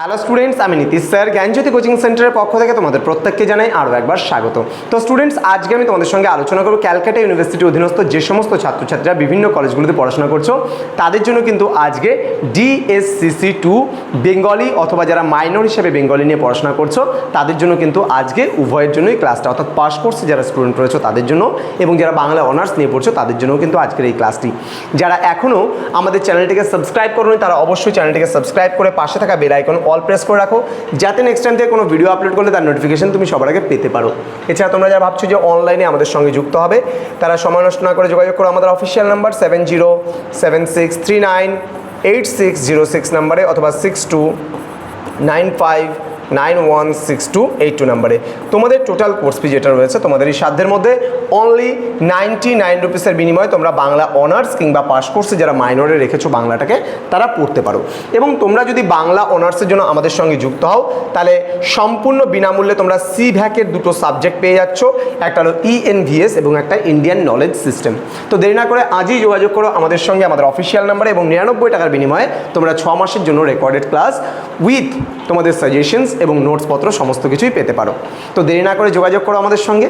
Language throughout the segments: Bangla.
হ্যালো স্টুডেন্টস আমি নীতিশ স্যার, জ্ঞানজ্যোতি কোচিং সেন্টারের পক্ষ থেকে তোমাদের প্রত্যেককে জানাই আরও একবার স্বাগত। তো স্টুডেন্টস আজকে আমি তোমাদের সঙ্গে আলোচনা করব ক্যালকাটা ইউনিভার্সিটি অধীনস্থ যে সমস্ত ছাত্রছাত্রীরা বিভিন্ন কলেজগুলোতে পড়াশোনা করছ, তাদের জন্য কিন্তু আজকে ডিএসসিসি টু বেঙ্গলি অথবা যারা মাইনর হিসেবে বেঙ্গলি নিয়ে পড়াশোনা করছ, তাদের জন্য কিন্তু আজকে উভয়ের জন্যই ক্লাসটা অর্থাৎ পাস কোর্সে যারা স্টুডেন্ট রয়েছে তাদের জন্য এবং যারা বাংলা অনার্স নিয়ে পড়ছো তাদের জন্যও কিন্তু আজকের এই ক্লাসটি যারা এখনও আমাদের চ্যানেলটিকে সাবস্ক্রাইব করোনি তারা অবশ্যই চ্যানেলটিকে সাবস্ক্রাইব করে পাশে থাকা বেল অল প্রেস করে রাখো। যাতে নেক্সট টাইম থেকে কোনো ভিডিও আপলোড করলে তার নোটিফিকেশান তুমি সবার আগে পেতে পারো। এছাড়া তোমরা যারা ভাবছ যে অনলাইনে আমাদের সঙ্গে যুক্ত হবে, তারা সময় নষ্ট না করে যোগাযোগ করো আমাদের official number seven zero seven six three nine eight six zero six নাম্বারে অথবা six two nine five nine one six two eight two নাম্বারে। তোমাদের টোটাল কোর্স ফি যেটা রয়েছে, তোমাদের এই সাধ্যের মধ্যে অনলি নাইনটি নাইন রুপিসের বিনিময়ে তোমরা বাংলা অনার্স কিংবা পাস কোর্সে যারা মাইনরে রেখেছো বাংলাটাকে, তারা পড়তে পারো। এবং তোমরা যদি বাংলা অনার্সের জন্য আমাদের সঙ্গে যুক্ত হও, তাহলে সম্পূর্ণ বিনামূল্যে তোমরা সি ভ্যাকের দুটো সাবজেক্ট পেয়ে যাচ্ছ। একটা হলো E ইএনভিএস এবং একটা ইন্ডিয়ান নলেজ সিস্টেম তো দেরি না করে আজই যোগাযোগ করো আমাদের সঙ্গে, আমাদের অফিসিয়াল নাম্বারে এবং নিরানব্বই টাকার বিনিময়ে তোমরা ছ মাসের জন্য রেকর্ডেড ক্লাস উইথ তোমাদের সাজেশনস এবং নোটসপত্র সমস্ত কিছুই পেতে পারো। তো দেরি না করে যোগাযোগ করো আমাদের সঙ্গে।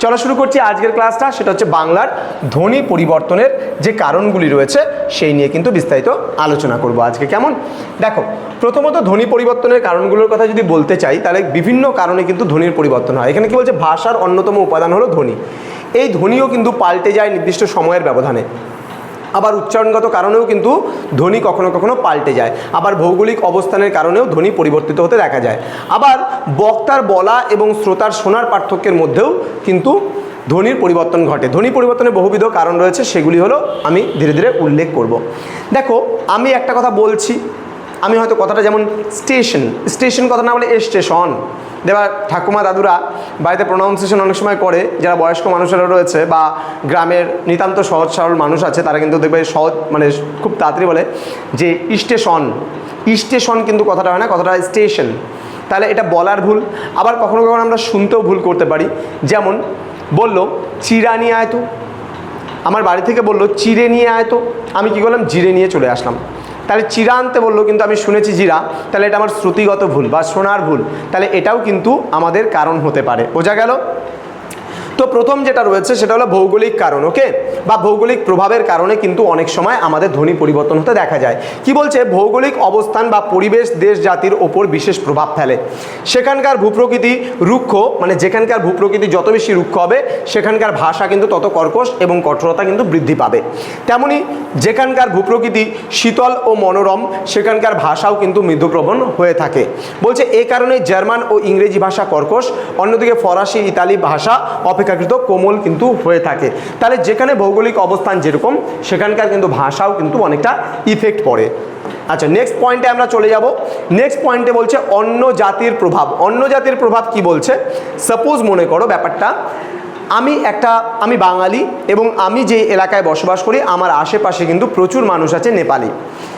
চলো শুরু করছি আজকের ক্লাসটা সেটা হচ্ছে বাংলার ধ্বনি পরিবর্তনের যে কারণগুলি রয়েছে, সেই নিয়ে কিন্তু বিস্তারিত আলোচনা করব আজকে। কেমন? দেখো, প্রথমত ধ্বনি পরিবর্তনের কারণগুলোর কথা যদি বলতে চাই, তাহলে বিভিন্ন কারণে কিন্তু ধ্বনির পরিবর্তন হয়। এখানে কি বলছে? ভাষার অন্যতম উপাদান হলো ধ্বনি। এই ধ্বনিও কিন্তু পাল্টে যায় নির্দিষ্ট সময়ের ব্যবধানে। আবার উচ্চারণগত কারণেও কিন্তু ধ্বনি কখনো কখনো পাল্টে যায়। আবার ভৌগোলিক অবস্থানের কারণেও ধ্বনি পরিবর্তিত হতে দেখা যায়। আবার বক্তার বলা এবং শ্রোতার শোনার পার্থক্যের মধ্যেও কিন্তু ধ্বনির পরিবর্তন ঘটে। ধ্বনি পরিবর্তনের বহুবিধ কারণ রয়েছে, সেগুলি হলো আমি ধীরে ধীরে উল্লেখ করব। দেখো, আমি একটা কথা বলছি আমি হয়তো কথাটা যেমন স্টেশন স্টেশন কথা না বলে স্টেশন। দেবা ঠাকুমা দাদুরা বাড়িতে প্রোনাউন্সিয়েশন অনেক সময় করে, যারা বয়স্ক মানুষেরা রয়েছে বা গ্রামের নিতান্ত সহজ সরল মানুষ আছে, তারা কিন্তু দেখবে সহজ মানে খুব তাড়াতাড়ি বলে যে স্টেশন। স্টেশন কিন্তু কথাটা হয় না, কথাটা স্টেশন। তাহলে এটা বলার ভুল, আবার কখনো কখনো আমরা শুনতেও ভুল করতে পারি। যেমন বলল চিরা নিয়ে আয় তো। আমার বাড়ি থেকে বলল, চিড়ে নিয়ে আয় তো। আমি কী করলাম? জিরে নিয়ে চলে আসলাম। তাহলে চিরা আনতে বলল, কিন্তু আমি শুনেছি জিরা। তাহলে এটা আমার শ্রুতিগত ভুল বা শোনার ভুল। তাহলে এটাও কিন্তু আমাদের কারণ হতে পারে। বোঝা গেল? তো প্রথম যেটা রয়েছে সেটা হলো ভৌগোলিক কারণ ওকে বা ভৌগোলিক প্রভাবের কারণে কিন্তু অনেক সময় আমাদের ধ্বনি পরিবর্তন হতে দেখা যায়। কি বলছে? ভৌগোলিক অবস্থান বা পরিবেশ দেশ জাতির ওপর বিশেষ প্রভাব ফেলে। সেখানকার ভূপ্রকৃতি রুক্ষ মানে যেখানকার ভূপ্রকৃতি যত বেশি রুক্ষ হবে, সেখানকার ভাষা কিন্তু তত কর্কশ এবং কঠোরতা কিন্তু বৃদ্ধি পাবে। তেমনি যেখানকার ভূপ্রকৃতি শীতল ও মনোরম, সেখানকার ভাষাও কিন্তু মৃদুপ্রবণ হয়ে থাকে। বলছে, এ কারণে জার্মান ও ইংরেজি ভাষা কর্কশ, অন্যদিকে ফরাসি, ইতালি ভাষা অপেক্ষাকৃত কোমল কিন্তু হয়ে থাকে। তাহলে যেখানে ভৌগোলিক অবস্থান যেরকম, সেখানকার কিন্তু ভাষাও কিন্তু অনেকটা ইফেক্ট পড়ে। আচ্ছা নেক্সট পয়েন্টে আমরা চলে যাব। নেক্সট পয়েন্টে বলছে অন্য জাতির প্রভাব। অন্য জাতির প্রভাব কি বলছে? সাপোজ মনে করো ব্যাপারটা আমি একটা, আমি বাঙালি এবং আমি যে এলাকায় বসবাস করি, আমার আশেপাশে কিন্তু প্রচুর মানুষ আছে নেপালি।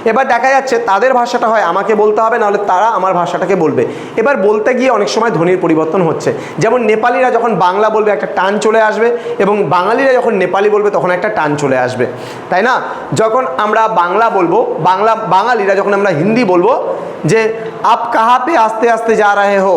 এবার দেখা যাচ্ছে তাদের ভাষাটা হয় আমাকে বলতে হবে, নাহলে তারা আমার ভাষাটাকে বলবে। এবার বলতে গিয়ে অনেক সময় ধ্বনির পরিবর্তন হচ্ছে। যেমন নেপালিরা যখন বাংলা বলবে, একটা টান চলে আসবে এবং বাঙালিরা যখন নেপালি বলবে, তখন একটা টান চলে আসবে। তাই না? যখন আমরা বাংলা বলব, বাংলা, বাঙালিরা যখন আমরা হিন্দি বলব, যে আপ কাহা পে আস্তে আস্তে যা রাহে হো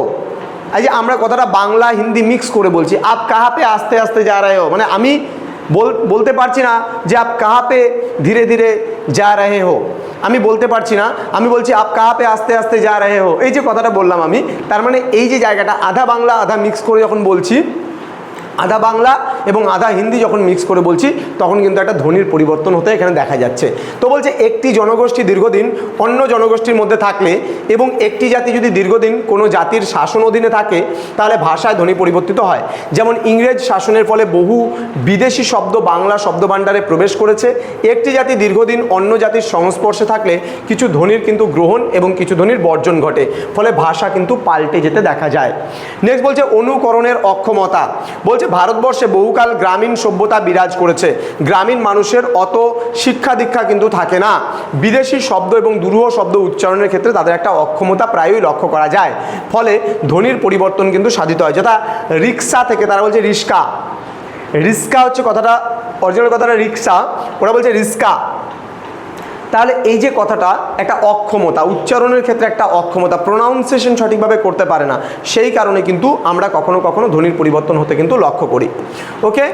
এই যে আমরা কথাটা বাংলা, হিন্দি মিক্স করে বলছি, আপ কাহা পে আস্তে আস্তে যা রে হো? মানে আমি বল, বলতে পারছি না যে আপ কাহা পে ধীরে ধীরে যা রে হো। আমি বলতে পারছি না, আমি বলছি আপ কাহা পে আস্তে আস্তে যা রে হো। এই যে কথাটা বললাম আমি, তার মানে এই যে জায়গাটা, আধা বাংলা, আধা মিক্স করে যখন বলছি, আধা বাংলা এবং আধা হিন্দি যখন মিক্স করে বলছি, তখন কিন্তু একটা ধ্বনির পরিবর্তন হতে এখানে দেখা যাচ্ছে। তো বলছে, একটি জনগোষ্ঠী দীর্ঘদিন অন্য জনগোষ্ঠীর মধ্যে থাকলে এবং একটি জাতি যদি দীর্ঘদিন কোনো জাতির শাসন অধীনে থাকে, তাহলে ভাষায় ধ্বনি পরিবর্তিত হয়। যেমন ইংরেজ শাসনের ফলে বহু বিদেশি শব্দ বাংলা শব্দভাণ্ডারে প্রবেশ করেছে। একটি জাতি দীর্ঘদিন অন্য জাতির সংস্পর্শে থাকলে কিছু ধ্বনির কিন্তু গ্রহণ এবং কিছু ধ্বনির বর্জন ঘটে। ফলে ভাষা কিন্তু পাল্টে যেতে দেখা যায়। নেক্সট বলছে, অনুকরণের অক্ষমতা। বলছে, ভারতবর্ষে বহুকাল গ্রামীণ সভ্যতা বিরাজ করেছে। গ্রামীণ মানুষের অত শিক্ষা দীক্ষা কিন্তু থাকে না। বিদেশি শব্দ এবং দুরূহ শব্দ উচ্চারণের ক্ষেত্রে তাদের একটা অক্ষমতা প্রায়ই লক্ষ্য করা যায়। ফলে ধ্বনির পরিবর্তন কিন্তু সাধিত হয়। যথা রিক্সা থেকে তারা বলছে রিস্কা রিস্কা হচ্ছে কথাটা অরিজিনাল কথাটা রিক্সা। ওরা বলছে রিস্কা তাহলে এই যে কথাটা, একটা অক্ষমতা, উচ্চারণের ক্ষেত্রে একটা অক্ষমতা প্রোনাউন্সিয়েশন সঠিকভাবে করতে পারে না, সেই কারণে কিন্তু আমরা কখনো কখনো ধ্বনির পরিবর্তন হতে কিন্তু লক্ষ্য করি। ওকে?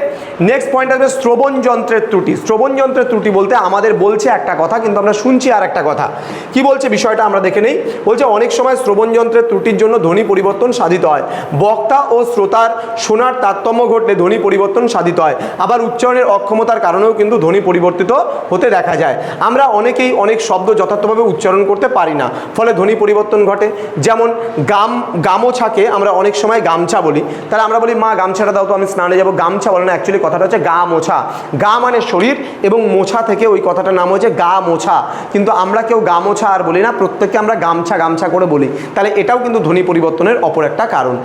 নেক্সট পয়েন্ট আসবে শ্রবণ যন্ত্রের ত্রুটি। শ্রবণ যন্ত্রের ত্রুটি বলতে আমাদের বলছে একটা কথা, কিন্তু আমরা শুনছি আর একটা কথা। কি বলছে বিষয়টা আমরা দেখে নেই? বলছে অনেক সময় শ্রবণ যন্ত্রের ত্রুটির জন্য ধ্বনি পরিবর্তন সাধিত হয়। বক্তা ও শ্রোতার শোনার তারতম্য ঘটলে ধ্বনি পরিবর্তন সাধিত হয়। আবার উচ্চারণের অক্ষমতার কারণেও কিন্তু ধ্বনি পরিবর্তিত হতে দেখা যায়। আমরা অনেকেই অনেক শব্দ যথার্থভাবে উচ্চারণ করতে পারি না। ফলে ধ্বনি পরিবর্তন ঘটে। যেমন গাম, গামোছাকে আমরা অনেক সময় গামছা বলি। তাহলে আমরা বলি, মা, গামছাটা দাও তো, আমি স্নানে যাব। গামছা বলে না অ্যাকচুয়ালি কথাটা হচ্ছে গা মোছা গা মানে শরীর এবং মোছা থেকে ওই কথাটার নাম হচ্ছে গা মোছা কিন্তু আমরা কেউ গা মোছা আর বলি না, প্রত্যেককে আমরা গামছা গামছা করে বলি। তাহলে এটাও কিন্তু ধ্বনি পরিবর্তনের অপর একটা কারণ।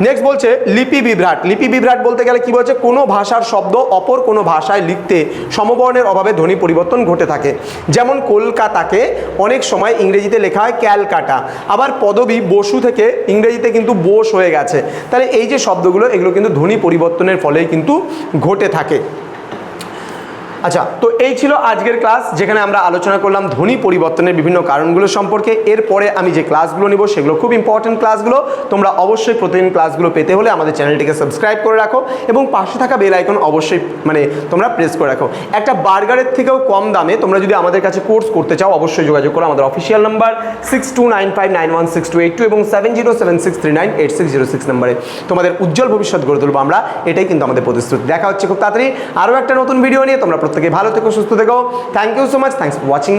নেক্সট বলছে লিপি বিভ্রাট। লিপি বিভ্রাট বলতে গেলে কি বলছে? কোনো ভাষার শব্দ অপর কোনো ভাষায় লিখতে সমবর্ণের অভাবে ধ্বনি পরিবর্তন ঘটে থাকে। যেমন কলকাতাকে অনেক সময় ইংরেজিতে লেখা হয় ক্যালকাটা। আবার পদবী বসু থেকে ইংরেজিতে কিন্তু বোস হয়ে গেছে। তাহলে এই যে শব্দগুলো, এগুলো কিন্তু ধ্বনি পরিবর্তনের ফলেই কিন্তু ঘটে থাকে। আচ্ছা তো এই ছিল আজকের ক্লাস, যেখানে আমরা আলোচনা করলাম ধ্বনি পরিবর্তনের বিভিন্ন কারণগুলো সম্পর্কে। এরপরে আমি যে ক্লাসগুলো নিব, সেগুলো খুব ইম্পর্টেন্ট ক্লাসগুলো। তোমরা অবশ্যই প্রতিদিন ক্লাসগুলো পেতে হলে আমাদের চ্যানেলটিকে সাবস্ক্রাইব করে রাখো এবং পাশে থাকা বেল আইকন অবশ্যই মানে তোমরা প্রেস করে রাখো। একটা বার্গারের থেকেও কম দামে তোমরা যদি আমাদের কাছে কোর্স করতে চাও, অবশ্যই যোগাযোগ করো। আমাদের official number six two nine five nine one six two eight two এবং seven zero seven six three nine eight six zero six number তোমাদের উজ্জ্বল ভবিষ্যৎ গড়ে তুলবো আমরা, এটাই কিন্তু আমাদের প্রতিশ্রুতি। দেখা হচ্ছে খুব তাড়াতাড়ি। আরও একটা নতুন ভিডিও নিয়ে তোমরা প্রত্যেকে ভালো থেকো সুস্থ থেকো। Thank you so much thanks watching